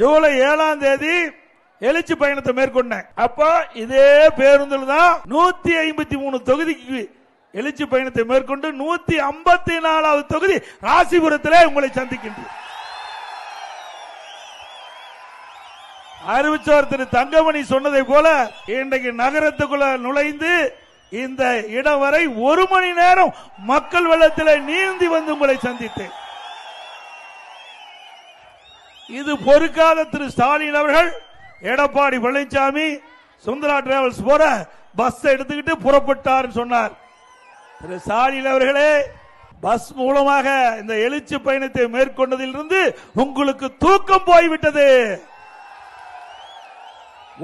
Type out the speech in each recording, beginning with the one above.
ஜூலை ஏழாம் தேதி எழுச்சி பயணத்தை மேற்கொண்டேன். அப்போ இதே பேருந்தில் தான் நூத்தி ஐம்பத்தி மூணு தொகுதிக்கு எழுச்சி பயணத்தை மேற்கொண்டு நூத்தி ஐம்பத்தி நாலாவது தொகுதி ராசிபுரத்திலே உங்களை சந்திக்கின்றேன். அறிவிச்சவர் திரு தங்கமணி சொன்னதை போல இன்றைக்கு நகரத்துக்குள்ள நுழைந்து இந்த இடம் வரை ஒரு மணி நேரம் மக்கள் வெள்ளத்தில் நீந்தி வந்து உங்களை சந்தித்தேன். இது பொறுக்காத திரு ஸ்டாலின் அவர்கள் எடப்பாடி பழனிசாமி சுந்தரா டிராவல்ஸ் போற பஸ் எடுத்துக்கிட்டு புறப்பட்டார் சொன்னார். திரு ஸ்டாலின் அவர்களே பஸ் மூலமாக இந்த எழுச்சி பயணத்தை மேற்கொண்டதிலிருந்து உங்களுக்கு தூக்கம் போய்விட்டது.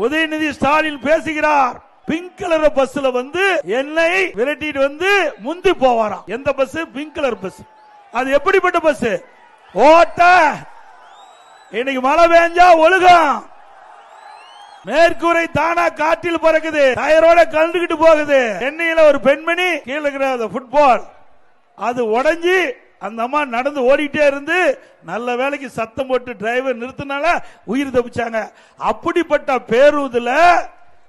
உதயநிதி ஸ்டாலின் பேசுகிறார் பிங்க் கலர் பஸ்ல வந்து என்னை விரட்டிட்டு வந்து முந்தி போவாராம். எந்த பஸ்? Pink colour bus. அது எப்படிப்பட்ட பஸ்? ஓட்ட இன்னைக்கு மழை பெஞ்சா ஒழுகும். மேற்கூரை தானா காற்றில் பறக்குது. டயரோட கலந்துகிட்டு போகுது. சென்னையில ஒரு பெண்மணி கீழே இருக்கிற அந்த ஃபுட்பால் அது உடஞ்சி அந்த அம்மா நடந்து ஓடிட்டே இருந்து நல்ல வேலைக்கு சத்தம் போட்டு டிரைவர் நிறுத்தினால உயிர் தப்பிச்சாங்க. அப்படிப்பட்ட பேருந்துல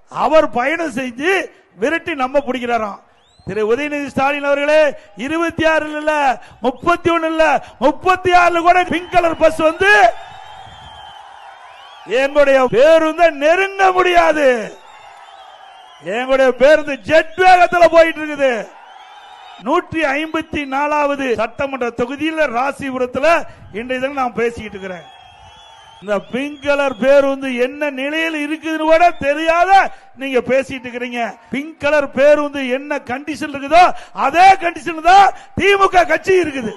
அவர் பயணம் செஞ்சு விரட்டி நம்ம பிடிக்கிறாராம். திரு உதயநிதி ஸ்டாலின் அவர்களே இருபத்தி ஆறு இல்ல முப்பத்தி ஒன்னு இல்ல முப்பத்தி ஆறுல கூட பிங்க் கலர் பஸ் வந்து எங்களுடைய பேருந்த நெருங்க முடியாது. எங்களுடைய பேருந்து ஜெட் வேகத்தில் போயிட்டு இருக்குது நூற்றி ஐம்பத்தி நாலாவது சட்டமன்ற தொகுதியில் ராசிபுரத்தில் இன்றைய தினம் நான் பேசிக்கிட்டு இருக்கிறேன். இந்த பிங்க் கலர் பேருந்து என்ன நிலையில் இருக்குதுன்னு கூட தெரியாத நீங்க பேசிட்டு இருக்கிறீங்க. பிங்க் கலர் பேருந்து என்ன கண்டிஷன் இருக்குதோ அதே கண்டிஷன் தான் திமுக கட்சி இருக்குது.